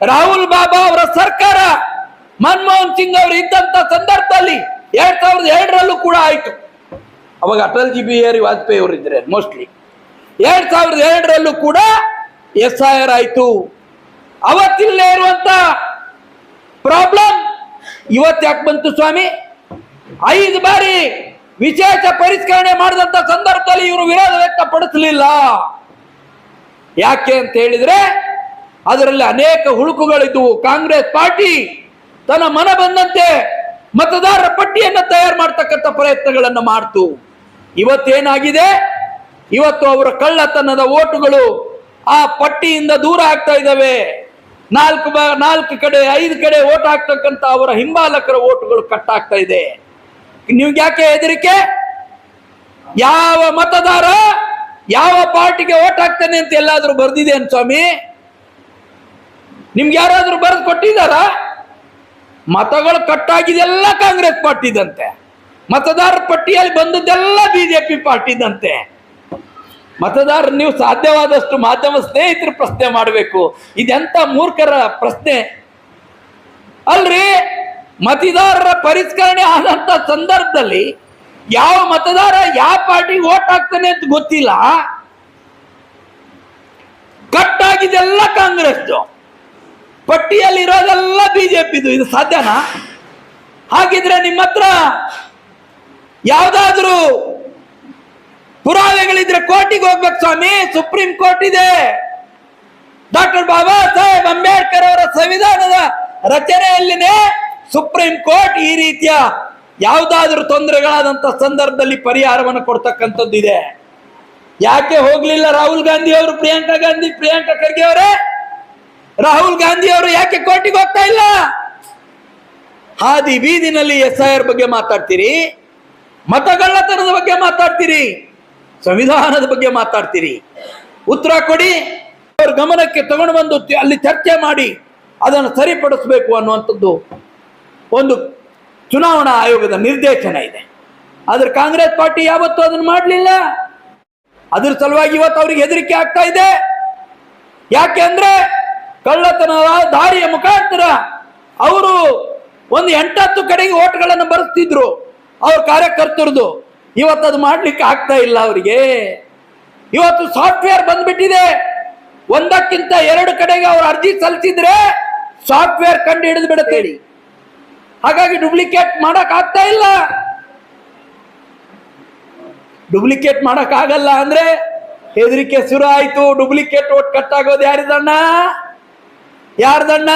ರಾಹುಲ್ ಬಾಬಾ ಅವರ ಸರ್ಕಾರ ಮನಮೋಹನ್ ಸಿಂಗ್ ಅವರು ಇದ್ದಂತ ಸಂದರ್ಭದಲ್ಲಿ ಎರಡ್ ಸಾವಿರದ ಎರಡರಲ್ಲೂ ಕೂಡ ಆಯ್ತು. ಅವಾಗ ಅಟಲ್ ಜಿ ಬಿಹಾರಿ ವಾಜಪೇಯಿ ಅವರು ಇದ್ರೆ ಮೋಸ್ಟ್ಲಿ ಎರಡ್ ಸಾವಿರದ ಎರಡರಲ್ಲೂ ಕೂಡ ಎಸ್ ಐ ಆರ್ ಆಯ್ತು. ಅವತ್ತಿಲ್ಲೇ ಇರುವಂತ ಪ್ರಾಬ್ಲಮ್ ಇವತ್ತು ಯಾಕೆ ಬಂತು ಸ್ವಾಮಿ? ಐದು ಬಾರಿ ವಿಶೇಷ ಪರಿಷ್ಕರಣೆ ಮಾಡಿದಂತ ಸಂದರ್ಭದಲ್ಲಿ ಇವರು ವಿರೋಧ ವ್ಯಕ್ತಪಡಿಸಲಿಲ್ಲ. ಯಾಕೆ ಅಂತ ಹೇಳಿದ್ರೆ ಅದರಲ್ಲಿ ಅನೇಕ ಹುಳುಕುಗಳಿದ್ದವು. ಕಾಂಗ್ರೆಸ್ ಪಾರ್ಟಿ ತನ್ನ ಮನ ಬಂದಂತೆ ಮತದಾರರ ಪಟ್ಟಿಯನ್ನು ತಯಾರು ಮಾಡ್ತಕ್ಕಂಥ ಪ್ರಯತ್ನಗಳನ್ನು ಮಾಡ್ತು. ಇವತ್ತೇನಾಗಿದೆ? ಇವತ್ತು ಅವರ ಕಳ್ಳತನದ ಓಟುಗಳು ಆ ಪಟ್ಟಿಯಿಂದ ದೂರ ಆಗ್ತಾ ಇದ್ದಾವೆ. ನಾಲ್ಕು ನಾಲ್ಕು ಕಡೆ, ಐದು ಕಡೆ ಓಟ್ ಹಾಕ್ತಕ್ಕಂಥ ಅವರ ಹಿಂಬಾಲಕರ ಓಟುಗಳು ಕಟ್ಟಾಗ್ತಾ ಇದೆ. ನಿಮ್ಗೆ ಯಾಕೆ ಹೆದರಿಕೆ? ಯಾವ ಮತದಾರ ಯಾವ ಪಾರ್ಟಿಗೆ ಓಟ್ ಹಾಕ್ತಾನೆ ಅಂತ ಎಲ್ಲಾದರೂ ಬರ್ದಿದೆ ಅಂತ ಸ್ವಾಮಿ? ನಿಮ್ಗೆ ಯಾರಾದರೂ ಬರೆದು ಕೊಟ್ಟಿದ್ದಾರಾ? ಮತಗಳು ಕಟ್ಟಾಗಿದೆಲ್ಲ ಕಾಂಗ್ರೆಸ್ ಪಾರ್ಟಿದಂತೆ. ಮತದಾರರ ಪಟ್ಟಿಯಲ್ಲಿ ಬಂದದ್ದೆಲ್ಲ ಬಿಜೆಪಿ ಪಾರ್ಟಿದಂತೆ. ಮತದಾರ ನೀವು ಸಾಧ್ಯವಾದಷ್ಟು ಮಾಧ್ಯಮ ಸ್ನೇಹಿತರು ಪ್ರಶ್ನೆ ಮಾಡಬೇಕು. ಇದೆಂತ ಮೂರ್ಖರ ಪ್ರಶ್ನೆ. ಅಲ್ರಿ, ಮತದಾರರ ಪರಿಷ್ಕರಣೆ ಆದಂತ ಸಂದರ್ಭದಲ್ಲಿ ಯಾವ ಮತದಾರ ಯಾವ ಪಾರ್ಟಿಗೆ ಓಟ್ ಹಾಕ್ತಾನೆ ಅಂತ ಗೊತ್ತಿಲ್ಲ. ಕಟ್ಟಾಗಿದೆಲ್ಲ ಕಾಂಗ್ರೆಸ್ ಪಟ್ಟಿಯಲ್ಲಿ ಇರೋದೆಲ್ಲ ಬಿಜೆಪಿದು, ಇದು ಸಾಧ್ಯನಾ? ಹಾಗಿದ್ರೆ ನಿಮ್ಮ ಹತ್ರ ಯಾವುದಾದ್ರೂ ಪುರಾವೆಗಳಿದ್ರೆ ಕೋರ್ಟಿಗೆ ಹೋಗ್ಬೇಕು ಸ್ವಾಮಿ, ಸುಪ್ರೀಂ ಕೋರ್ಟ್ ಇದೆ. ಡಾಕ್ಟರ್ ಬಾಬಾ ಸಾಹೇಬ್ ಅಂಬೇಡ್ಕರ್ ಅವರ ಸಂವಿಧಾನದ ರಚನೆಯಲ್ಲಿನೇ ಸುಪ್ರೀಂ ಕೋರ್ಟ್ ಈ ರೀತಿಯ ಯಾವುದಾದ್ರೂ ತೊಂದರೆಗಳಾದಂತ ಸಂದರ್ಭದಲ್ಲಿ ಪರಿಹಾರವನ್ನು ಕೊಡ್ತಕ್ಕಂಥದ್ದು ಇದೆ. ಯಾಕೆ ಹೋಗ್ಲಿಲ್ಲ ರಾಹುಲ್ ಗಾಂಧಿ ಅವರು, ಪ್ರಿಯಾಂಕಾ ಗಾಂಧಿ, ಪ್ರಿಯಾಂಕಾ ಖರ್ಗೆ ಅವರೇ? ರಾಹುಲ್ ಗಾಂಧಿ ಅವರು ಯಾಕೆ ಕೋರ್ಟಿಗೆ ಹೋಗ್ತಾ ಇಲ್ಲ? ಹಾದಿ ಬೀದಿನಲ್ಲಿ ಎಸ್ ಐ ಆರ್ ಬಗ್ಗೆ ಮಾತಾಡ್ತೀರಿ? ಮತಗಳ್ಳತನದ ಬಗ್ಗೆ ಮಾತಾಡ್ತೀರಿ? ಸಂವಿಧಾನದ ಬಗ್ಗೆ ಮಾತಾಡ್ತೀರಿ? ಉತ್ತರ ಕೊಡಿ. ಅವ್ರ ಗಮನಕ್ಕೆ ತಗೊಂಡು ಬಂದು ಅಲ್ಲಿ ಚರ್ಚೆ ಮಾಡಿ ಅದನ್ನು ಸರಿಪಡಿಸಬೇಕು ಅನ್ನುವಂಥದ್ದು ಒಂದು ಚುನಾವಣಾ ಆಯೋಗದ ನಿರ್ದೇಶನ ಇದೆ. ಆದ್ರೆ ಕಾಂಗ್ರೆಸ್ ಪಾರ್ಟಿ ಯಾವತ್ತೂ ಅದನ್ನು ಮಾಡಲಿಲ್ಲ. ಅದ್ರ ಸಲುವಾಗಿ ಇವತ್ತು ಅವ್ರಿಗೆ ಹೆದರಿಕೆ ಆಗ್ತಾ ಇದೆ. ಯಾಕೆ ಅಂದ್ರೆ ಕಳ್ಳತನದ ದಾರಿಯ ಮುಖಾಂತರ ಅವರು ಒಂದು ಎಂಟತ್ತು ಕಡೆಗೆ ಓಟ್ಗಳನ್ನು ಬರೆಸ್ತಿದ್ರು. ಅವ್ರ ಕಾರ್ಯಕರ್ತರದು. ಇವತ್ತು ಅದು ಮಾಡ್ಲಿಕ್ಕೆ ಆಗ್ತಾ ಇಲ್ಲ ಅವರಿಗೆ. ಇವತ್ತು ಸಾಫ್ಟ್ವೇರ್ ಬಂದ್ಬಿಟ್ಟಿದೆ. ಒಂದಕ್ಕಿಂತ ಎರಡು ಕಡೆಗೆ ಅವ್ರು ಅರ್ಜಿ ಸಲ್ಲಿಸಿದ್ರೆ ಸಾಫ್ಟ್ವೇರ್ ಕಂಡು ಹಿಡಿದು ಬಿಡುತ್ತೆ ಹಾಗಾಗಿ ಡುಪ್ಲಿಕೇಟ್ ಮಾಡಕ್ ಆಗ್ತಾ ಇಲ್ಲ. ಡುಪ್ಲಿಕೇಟ್ ಮಾಡಕ್ ಆಗಲ್ಲ ಅಂದ್ರೆ ಹೆದರಿಕೆ ಶುರು ಆಯ್ತು. ಡುಪ್ಲಿಕೇಟ್ ಓಟ್ ಕಟ್ಟಾಗೋದು ಯಾರಿದಣ್ಣ? ಯಾರ್ದಣ್ಣ?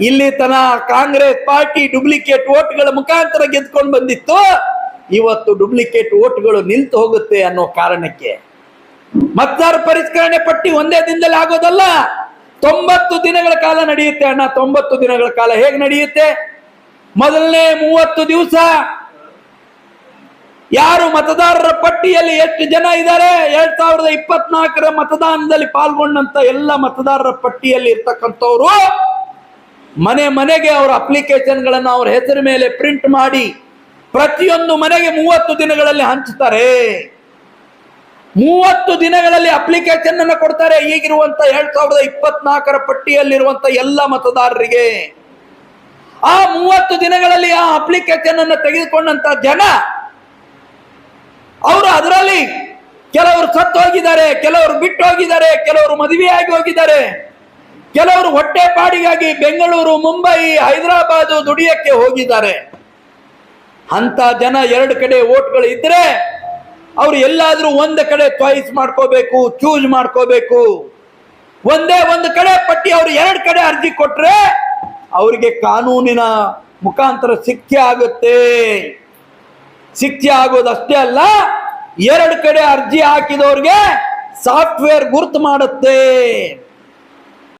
ಇಲ್ಲಿ ತನ ಕಾಂಗ್ರೆಸ್ ಪಾರ್ಟಿ ಡುಪ್ಲಿಕೇಟ್ ಓಟ್ಗಳ ಮುಖಾಂತರ ಗೆದ್ಕೊಂಡು ಬಂದಿತ್ತು. ಇವತ್ತು ಡುಪ್ಲಿಕೇಟ್ ಓಟ್ಗಳು ನಿಂತು ಹೋಗುತ್ತೆ ಅನ್ನೋ ಕಾರಣಕ್ಕೆ. ಮತದಾರ ಪರಿಷ್ಕರಣೆ ಪಟ್ಟಿ ಒಂದೇ ದಿನದಲ್ಲಿ ಆಗೋದಲ್ಲ? ತೊಂಬತ್ತು ದಿನಗಳ ಕಾಲ ನಡೆಯುತ್ತೆ ಅಣ್ಣ. ತೊಂಬತ್ತು ದಿನಗಳ ಕಾಲ ಹೇಗೆ ನಡೆಯುತ್ತೆ? ಮೊದಲನೇ ಮೂವತ್ತು ದಿವಸ ಯಾರು ಮತದಾರರ ಪಟ್ಟಿಯಲ್ಲಿ ಎಷ್ಟು ಜನ ಇದ್ದಾರೆ? ಎರಡ್ ಸಾವಿರದ ಇಪ್ಪತ್ನಾಲ್ಕರ ಮತದಾನದಲ್ಲಿ ಪಾಲ್ಗೊಂಡಂತ ಎಲ್ಲ ಮತದಾರರ ಪಟ್ಟಿಯಲ್ಲಿ ಇರ್ತಕ್ಕಂಥವ್ರು ಮನೆ ಮನೆಗೆ ಅವರ ಅಪ್ಲಿಕೇಶನ್ಗಳನ್ನು ಅವ್ರ ಹೆಸರು ಮೇಲೆ ಪ್ರಿಂಟ್ ಮಾಡಿ ಪ್ರತಿಯೊಂದು ಮನೆಗೆ ಮೂವತ್ತು ದಿನಗಳಲ್ಲಿ ಹಂಚುತ್ತಾರೆ ಮೂವತ್ತು ದಿನಗಳಲ್ಲಿ ಅಪ್ಲಿಕೇಶನ್ ಅನ್ನು ಕೊಡ್ತಾರೆ. ಈಗಿರುವಂತ ಎರಡ್ ಸಾವಿರದ ಇಪ್ಪತ್ನಾಲ್ಕರ ಪಟ್ಟಿಯಲ್ಲಿರುವಂತ ಎಲ್ಲ ಮತದಾರರಿಗೆ. ಆ ಮೂವತ್ತು ದಿನಗಳಲ್ಲಿ ಆ ಅಪ್ಲಿಕೇಶನ್ ಅನ್ನು ತೆಗೆದುಕೊಂಡಂತ ಜನ ಅವರು ಅದರಲ್ಲಿ ಕೆಲವರು ಸತ್ತು ಹೋಗಿದ್ದಾರೆ ಕೆಲವರು ಬಿಟ್ಟು ಹೋಗಿದ್ದಾರೆ ಕೆಲವರು ಮದುವೆಯಾಗಿ ಹೋಗಿದ್ದಾರೆ. ಕೆಲವರು ಹೊಟ್ಟೆ ಪಾಡಿಗಾಗಿ ಬೆಂಗಳೂರು, ಮುಂಬೈ, ಹೈದರಾಬಾದ್ ದುಡಿಯಕ್ಕೆ ಹೋಗಿದ್ದಾರೆ. ಅಂತ ಜನ ಎರಡು ಕಡೆ ಓಟ್ಗಳು ಇದ್ರೆ ಅವ್ರು ಎಲ್ಲಾದ್ರೂ ಒಂದು ಕಡೆ ಚಾಯ್ಸ್ ಮಾಡ್ಕೋಬೇಕು ಚೂಸ್ ಮಾಡ್ಕೋಬೇಕು. ಒಂದೇ ಒಂದು ಕಡೆ ಪಟ್ಟಿ ಅವ್ರು ಎರಡು ಕಡೆ ಅರ್ಜಿ ಕೊಟ್ರೆ ಅವರಿಗೆ ಕಾನೂನಿನ ಮುಖಾಂತರ ಶಿಕ್ಷೆ ಆಗುತ್ತೆ. ಶಿಕ್ಷೆ ಆಗೋದಷ್ಟೇ ಅಲ್ಲ ಎರಡು ಕಡೆ ಅರ್ಜಿ ಹಾಕಿದವ್ರಿಗೆ ಸಾಫ್ಟ್ವೇರ್ ಗುರುತು ಮಾಡುತ್ತೆ.